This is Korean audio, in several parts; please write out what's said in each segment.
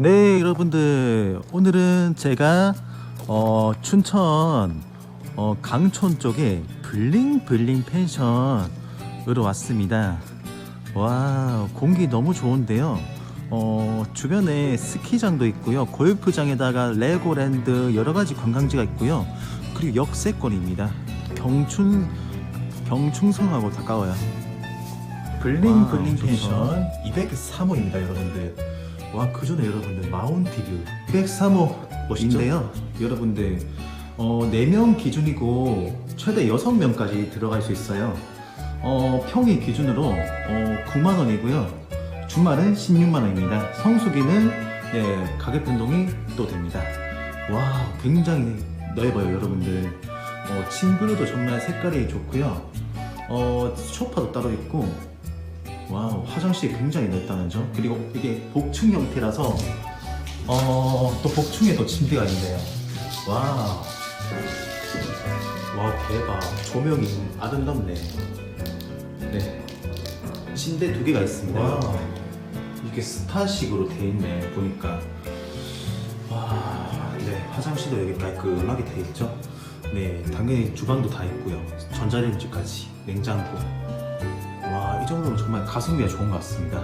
네, 여러분들 오늘은 제가 어, 춘천 어, 강촌 쪽에 블링 블링 펜션으로 왔습니다. 와, 공기 너무 좋은데요. 어, 주변에 스키장도 있고요. 골프장에다가 레고랜드 여러 가지 관광지가 있고요. 그리고 역세권입니다. 경춘 경충성하고 가까워요. 블링 와, 블링 좋다. 펜션 203호입니다, 여러분들. 와, 그 전에 여러분들 마운티뷰 203호인데요. 여러분들 어, 4명 기준이고 최대 6명까지 들어갈 수 있어요. 어, 평일 기준으로 어, 9만 원이고요. 주말은 16만 원입니다. 성수기는 예, 가격 변동이 또 됩니다. 와, 굉장히 넓어요, 여러분들. 어, 침구류도 정말 색깔이 좋고요. 어, 소파도 따로 있고 와우 화장실이 굉장히 넓다는 점? 그리고 이게 복층 형태라서 어, 또 복층에 또 침대가 있네요. 와우. 와 대박. 조명이 아름답네. 네. 침대 두 개가 있습니다. 와 이게 스파식으로 돼 있네 보니까. 와네. 화장실도 여기 깔끔하게 돼 있죠? 네 당연히 주방도 다 있고요. 전자레인지까지 냉장고 정도면 정말 가성비가 좋은 것 같습니다.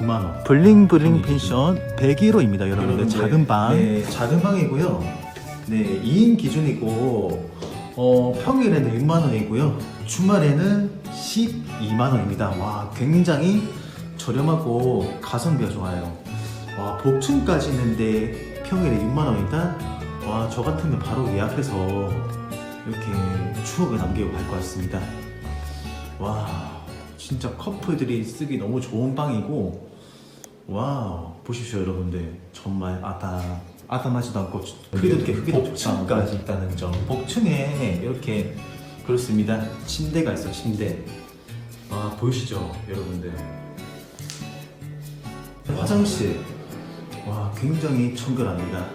9만 원. 블링 블링 펜션 101호입니다, 여러분들. 작은 방. 네, 작은 방이고요. 네, 2인 기준이고 어, 평일에는 6만 원이고요. 주말에는 12만 원입니다. 와, 굉장히 저렴하고 가성비가 좋아요. 와, 복층까지 있는데 평일에 6만 원이다. 와, 저 같으면 바로 예약해서 이렇게 추억을 남기고 갈 것 같습니다. 와 진짜 커플들이 쓰기 너무 좋은 방이고 와 보십시오 여러분들. 정말 아담 아담하지도 않고 크기도 이렇게 크기도 복층까지 있다는 점. 복층에 이렇게 그렇습니다. 침대가 있어 침대. 와 보이시죠 여러분들? 화장실. 와 굉장히 청결합니다.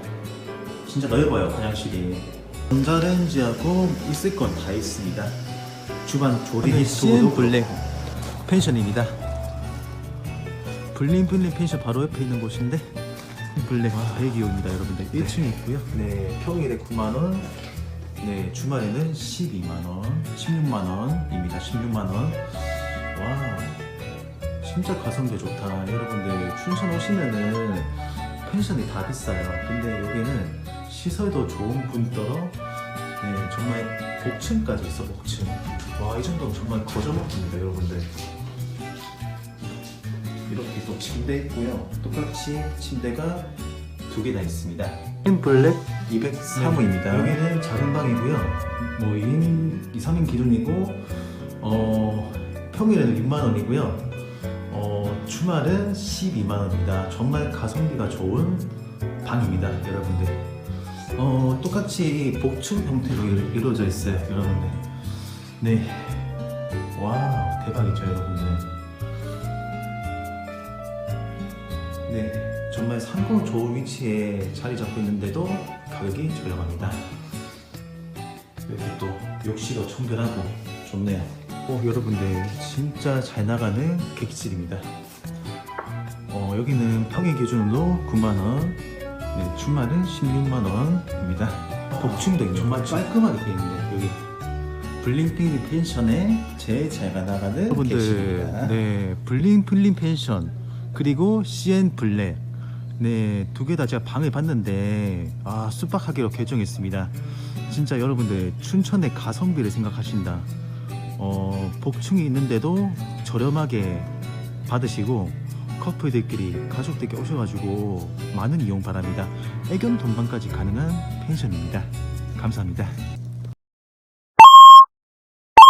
진짜 넓어요 화장실이. 전자레인지하고 있을 건 다 있습니다. 주방 조리 스토어도 블랙 펜션입니다. 블링 블링 펜션 바로 옆에 있는 곳인데 블랙 대기호입니다, 여러분들. 1층에 있고요. 네, 평일에 9만 원, 네 주말에는 12만 원, 16만 원입니다. 16만 원. 와, 진짜 가성비 좋다, 여러분들. 춘천 오시면은 펜션이 다 비싸요. 근데 여기는 시설도 좋은 분더러 네, 정말 복층까지 있어 복층. 와, 이 정도면 정말 거저먹습니다, 여러분들. 이렇게 또 침대 있고요. 똑같이 침대가 두 개나 있습니다. 블랙 203호입니다. 여기는 작은 방이고요. 뭐 2인, 2, 3인 기준이고 어, 평일에는 6만 원이고요. 어, 주말은 12만 원입니다. 정말 가성비가 좋은 방입니다, 여러분들. 어, 똑같이 복층 형태로 이- 이루어져 있어요, 여러분들. 네. 와, 대박이죠, 여러분들. 네, 정말 상권 좋은 위치에 자리 잡고 있는데도 가격이 저렴합니다. 이렇게 또 욕실도 청결하고 좋네요. 어, 여러분들 진짜 잘 나가는 객실입니다. 어, 여기는 평일 기준으로 9만 원, 네, 주말은 16만 원입니다. 복층도 정말 깔끔하게 되어 있네요. 여기 블링블링 펜션에 제일 잘 나가는 여러분들, 객실입니다. 네, 블링 블링 펜션 그리고 CN 블랙 네, 두 개 다 제가 방을 봤는데 아, 숙박하기로 결정했습니다. 진짜 여러분들 춘천의 가성비를 생각하신다. 어, 복층이 있는데도 저렴하게 받으시고 커플들끼리 가족들끼리 오셔가지고 많은 이용 바랍니다. 애견 동반까지 가능한 펜션입니다. 감사합니다.